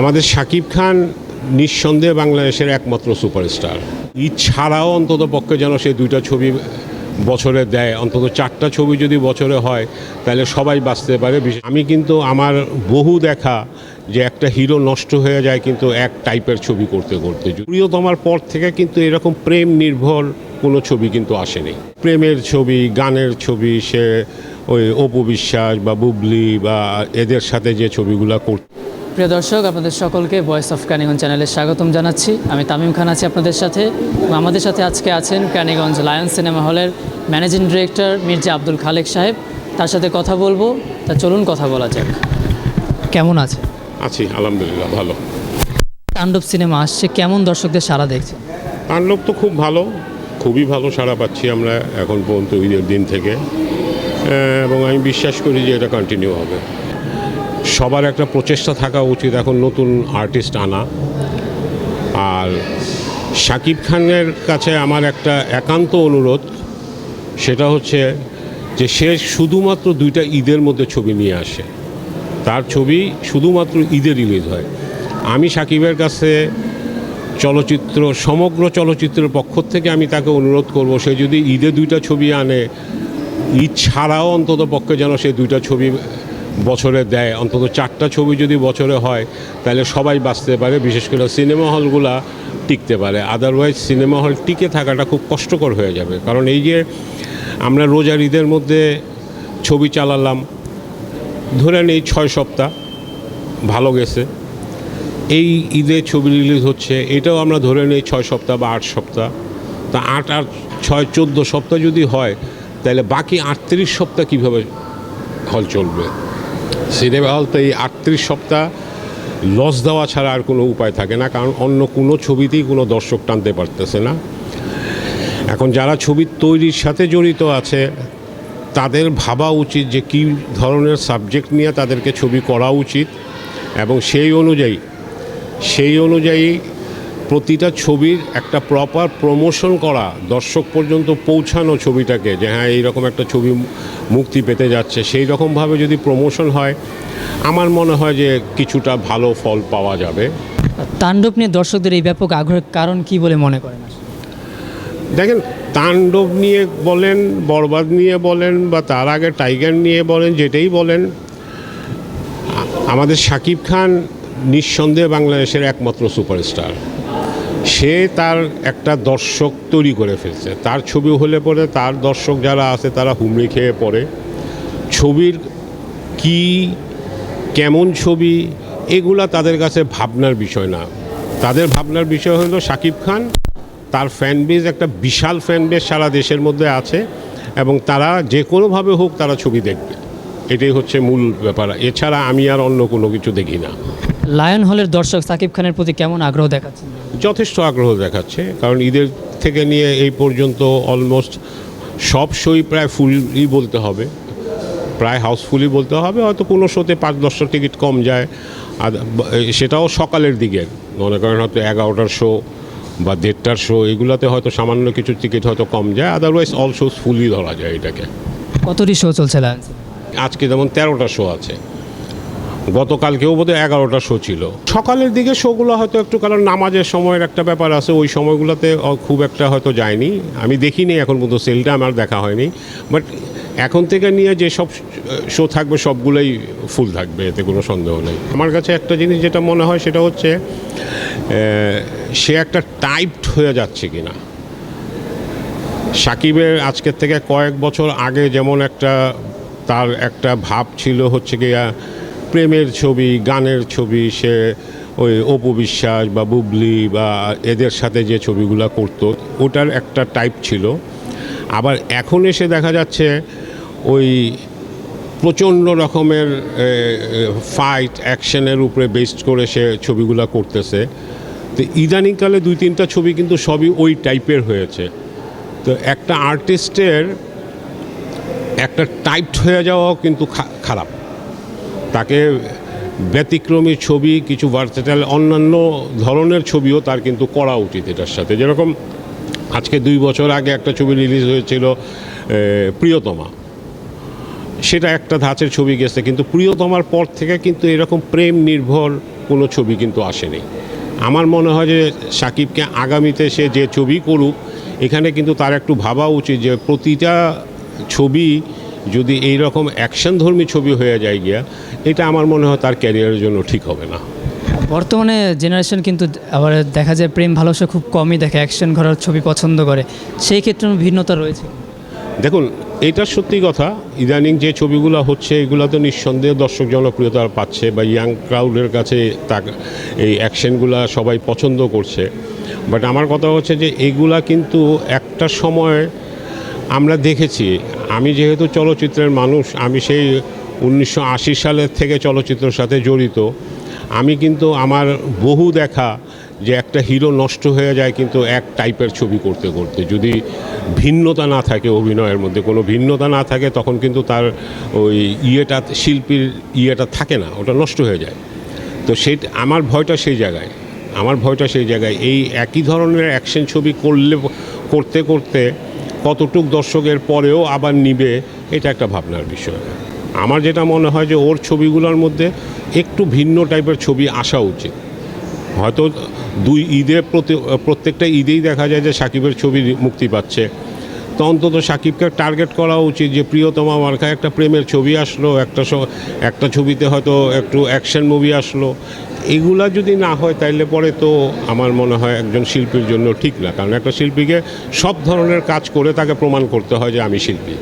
আমাদের শাকিব খান নিঃসন্দেহে বাংলাদেশের একমাত্র সুপারস্টার। ঈদ ছাড়াও অন্তত পক্ষে যেন সে দুইটা ছবি বছরে দেয়, অন্তত চারটা ছবি যদি বছরে হয়, তাহলে সবাই বাঁচতে পারে। আমি কিন্তু আমার বহু দেখা যে একটা হিরো নষ্ট হয়ে যায় কিন্তু এক টাইপের ছবি করতে করতে। প্রিয়তমার পর থেকে কিন্তু এরকম প্রেম নির্ভর কোনো ছবি কিন্তু আসেনি। প্রেমের ছবি, গানের ছবি, সে ওই অপু বিশ্বাস বা বুবলি বা এদের সাথে যে ছবিগুলো করত প্রিয় দর্শক আপনাদের সকলকে ভয়েস অফ ক্যানিগঞ্জ চ্যানেলে স্বাগতম জানাচ্ছি। আমি তামিম খান আছি আপনাদের সাথে এবং আমাদের সাথে আজকে আছেন ক্যানিগঞ্জ লায়ন সিনেমা হলের ম্যানেজিং ডিরেক্টর মির্জা আব্দুল খালেক সাহেব। তার সাথে কথা বলব। তা চলুন কথা বলা যাক। কেমন আছে আছি আলহামদুলিল্লাহ ভালো। তাণ্ডব সিনেমা আসছে। কেমন দর্শকদের সাড়া দেখছে তাণ্ডব তো খুব ভালো। খুবই ভালো সাড়া পাচ্ছি আমরা এখন পর্যন্ত ঈদের দিন থেকে। এবং আমি বিশ্বাস করি যে এটা কন্টিনিউ হবে। সবার একটা প্রচেষ্টা থাকা উচিত এখন নতুন আর্টিস্ট আনা। আর শাকিব খানের কাছে আমার একটা একান্ত অনুরোধ, সেটা হচ্ছে যে সে শুধুমাত্র দুইটা ঈদের মধ্যে ছবি নিয়ে আসে। তার ছবি শুধুমাত্র ঈদে রিলিজ হয়। আমি সাকিবের কাছে চলচ্চিত্র, সমগ্র চলচ্চিত্রের পক্ষ থেকে আমি তাকে অনুরোধ করব, সে যদি ঈদে দুইটা ছবি আনে, ঈদ ছাড়াও অন্তত পক্ষে যেন সে দুইটা ছবি বছরে দেয়, অন্তত চারটা ছবি যদি বছরে হয়, তাহলে সবাই বাঁচতে পারে, বিশেষ করে সিনেমা হলগুলা টিকতে পারে। আদারওয়াইজ সিনেমা হল টিকে থাকাটা খুব কষ্টকর হয়ে যাবে। কারণ এই যে আমরা রোজার ঈদের মধ্যে ছবি চালালাম, ধরে নেই ছয় সপ্তাহ, ভালো গেছে। এই ঈদে ছবি রিলিজ হচ্ছে, এটাও আমরা ধরে নিই ছয় সপ্তাহ বা আট সপ্তাহ। তা আট আট ছয় চোদ্দ সপ্তাহ যদি হয়, তাহলে বাকি আটত্রিশ সপ্তাহ কীভাবে হল চলবে? সিনেমা হল তো এই আটত্রিশ সপ্তাহ লস দেওয়া ছাড়া আর কোনো উপায় থাকে না, কারণ অন্য কোনো ছবিতেই কোনো দর্শক টানতে পারতেছে না। এখন যারা ছবি তৈরির সাথে জড়িত আছে, তাদের ভাবা উচিত যে কী ধরনের সাবজেক্ট নিয়ে তাদেরকে ছবি করা উচিত এবং সেই অনুযায়ী সেই অনুযায়ী প্রতিটা ছবির একটা প্রপার প্রমোশন করা দর্শক পর্যন্ত পৌঁছানো ছবিটাকে যে হ্যাঁ এইরকম একটা ছবি মুক্তি পেতে যাচ্ছে সেই রকমভাবে যদি প্রমোশন হয় আমার মনে হয় যে কিছুটা ভালো ফল পাওয়া যাবে। তাণ্ডব নিয়ে দর্শকদের এই ব্যাপক আগ্রহের কারণ কি বলে মনে করেন দেখেন তাণ্ডব নিয়ে বলেন বরবাদ নিয়ে বলেন বা তার আগে টাইগার নিয়ে বলেন যেটাই বলেন আমাদের শাকিব খান নিঃসন্দেহে বাংলাদেশের একমাত্র সুপারস্টার। সে তার একটা দর্শক তৈরি করে ফেলছে। তার ছবি হলে পরে তার দর্শক যারা আছে তারা হুমড়ি খেয়ে পড়ে। ছবির কি, কেমন ছবি, এগুলা তাদের কাছে ভাবনার বিষয় না। তাদের ভাবনার বিষয় হলো শাকিব খান, তার ফ্যান বেজ একটা বিশাল ফ্যান বেজ সারা দেশের মধ্যে আছে এবং তারা যে কোনোভাবে হোক তারা ছবি দেখবে। এটাই হচ্ছে মূল ব্যাপার। এছাড়া আমি আর অন্য কোনো কিছু দেখি না। লায়ন হলের দর্শক সাকিব খানের প্রতি কেমন আগ্রহ দেখাচ্ছেন? যথেষ্ট আগ্রহ দেখাচ্ছে কারণ ঈদের থেকে নিয়ে এই পর্যন্ত অলমোস্ট সব শোই প্রায় ফুলই বলতে হবে। প্রায় হাউসফুলই বলতে হবে হয়তো কোনো শোতে পাঁচ দশটা টিকিট কম যায়। আর সেটাও সকালের দিকে মনে করেন হয়তো এগারোটার শো বা দেড়টার শো এগুলোতে হয়তো সামান্য কিছু টিকিট হয়তো কম যায় আদারওয়াইজ অল শোজ ফুলই ধরা যায় এটাকে। কতটি শো চলছে আজকে যেমন তেরোটা শো আছে। গতকালকেও বোধহয় এগারোটা শো ছিল। সকালের দিকে শোগুলো হয়তো একটু, কারণ নামাজের সময়ের একটা ব্যাপার আছে, ওই সময়গুলোতে খুব একটা হয়তো যায়নি। আমি দেখিনি এখন পর্যন্ত সেলটা, আমার দেখা হয়নি। বাট এখন থেকে নিয়ে যে সব শো থাকবে, সবগুলোই ফুল থাকবে, এতে কোনো সন্দেহ নেই। আমার কাছে একটা জিনিস যেটা মনে হয়, সেটা হচ্ছে সে একটা টাইপড হয়ে যাচ্ছে কিনা। সাকিবের আজকের থেকে কয়েক বছর আগে যেমন একটা, তার একটা ভাব ছিল হচ্ছে গিয়া প্রেমের ছবি, গানের ছবি, সে ওই অপু বিশ্বাস বা বুবলি বা এদের সাথে যে ছবিগুলো করতো, ওটার একটা টাইপ ছিল। আবার এখন এসে দেখা যাচ্ছে ওই প্রচণ্ড রকমের ফাইট অ্যাকশনের উপরে বেসড করে সে ছবিগুলো করতেছে। তো ইদানিংকালে দুই তিনটা ছবি কিন্তু সবই ওই টাইপের হয়েছে। তো একটা আর্টিস্টের একটা টাইপড হয়ে যাওয়াও কিন্তু খারাপ। তাকে ব্যতিক্রমী ছবি, কিছু ভার্সেটাইল অন্যান্য ধরনের ছবিও তার কিন্তু করা উচিত এটার সাথে। যেরকম আজকে দুই বছর আগে একটা ছবি রিলিজ হয়েছিল প্রিয়তমা। সেটা একটা ধাঁচের ছবি গেছে, কিন্তু প্রিয়তমার পর থেকে কিন্তু এরকম প্রেম নির্ভর কোনো ছবি কিন্তু আসেনি। আমার মনে হয় যে সাকিবকে আগামীতে সে যে ছবি করুক, এখানে কিন্তু তার একটু ভাবা উচিত যে প্রতিটা ছবি যদি এই রকম অ্যাকশনধর্মী ছবি হয়ে যায় গিয়া এটা আমার মনে হয় তার ক্যারিয়ারের জন্য ঠিক হবে না। বর্তমানে জেনারেশন কিন্তু আবার দেখা যায় প্রেম ভালোবাসা খুব কমই দেখে অ্যাকশন ঘরার ছবি পছন্দ করে। সেই ক্ষেত্রে ভিন্নতা রয়েছে? দেখুন এটা সত্যি কথা ইদানিং যে ছবিগুলো হচ্ছে এগুলো তো নিঃসন্দেহে দর্শক জনপ্রিয়তা পাচ্ছে বা ইয়াং ক্রাউডের কাছে তা এই অ্যাকশনগুলো সবাই পছন্দ করছে। বাট আমার কথা হচ্ছে যে এগুলা কিন্তু একটা সময় আমরা দেখেছি আমি যেহেতু চলচ্চিত্রের মানুষ, আমি সেই উনিশশো আশি সালের থেকে চলচ্চিত্রের সাথে জড়িত। আমি কিন্তু আমার বহু দেখা যে একটা হিরো নষ্ট হয়ে যায় কিন্তু এক টাইপের ছবি করতে করতে। যদি ভিন্নতা না থাকে অভিনয়ের মধ্যে, কোনো ভিন্নতা না থাকে তখন কিন্তু তার ওই ইয়েটা, শিল্পীর ইয়েটা থাকে না, ওটা নষ্ট হয়ে যায়। তো সেই, আমার ভয়টা সেই জায়গায়। আমার ভয়টা সেই জায়গায়। এই একই ধরনের অ্যাকশন ছবি করলে, করতে করতে কতটুক দর্শকের পরেও আবার নিবে, এটা একটা ভাবনার বিষয়। আমার যেটা মনে হয় যে ওর ছবিগুলোর মধ্যে একটু ভিন্ন টাইপের ছবি আসা উচিত। হয়তো দুই ঈদে প্রতি, প্রত্যেকটা ঈদেই দেখা যায় যে সাকিবের ছবি মুক্তি পাচ্ছে। তো অন্তত সাকিবকে টার্গেট করা উচিত যে প্রিয়তম আমার কাছে একটা প্রেমের ছবি আসলো, একটা একটা ছবিতে হয়তো একটু অ্যাকশন মুভি আসলো। এগুলা যদি না হয় তাইলে পরে তো আমার মনে হয় একজন শিল্পীর জন্য ঠিক না। কারণ একটা শিল্পীকে সব ধরনের কাজ করে তাকে প্রমাণ করতে হয় যে আমি শিল্পী।